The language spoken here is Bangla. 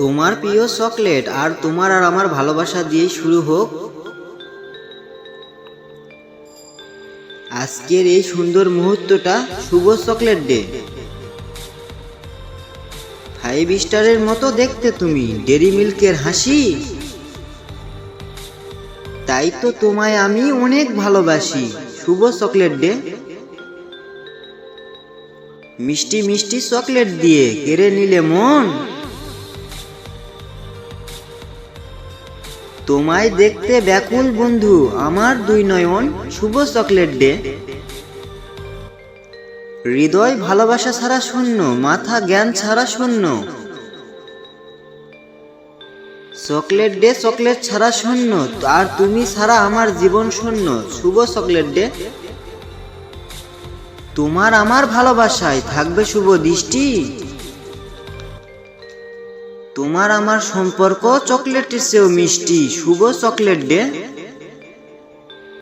তোমার প্রিয় চকলেট আর তোমার আর আমার ভালোবাসা দিয়ে শুরু হোক। আজকের এই সুন্দর মুহূর্তটা শুভ চকলেট ডে। ফাইভ স্টারের মতো দেখতে তুমি, ডেরি মিল্কের হাসি। তাই তো তোমায় আমি অনেক ভালোবাসি। শুভ চকলেট ডে মিষ্টি মিষ্টি চকলেট দিয়ে কেড়ে নিলে মন। তোমায় দেখতে ব্যাকুল বন্ধু, আমার দুই নয়ন শুভ চকলেট ডে হৃদয় ভালোবাসা ছাড়া শূন্য, মাথা জ্ঞান ছাড়া শূন্য। চকলেট ডে চকলেট ছাড়া শূন্য আর তুমি ছাড়া আমার জীবন শূন্য শুভ চকলেট ডে। তোমার আমার ভালোবাসায় থাকবে শুভ দৃষ্টি। তোমার আমার সম্পর্ক চকলেটের চেয়েও মিষ্টি। শুভ চকলেট ডে।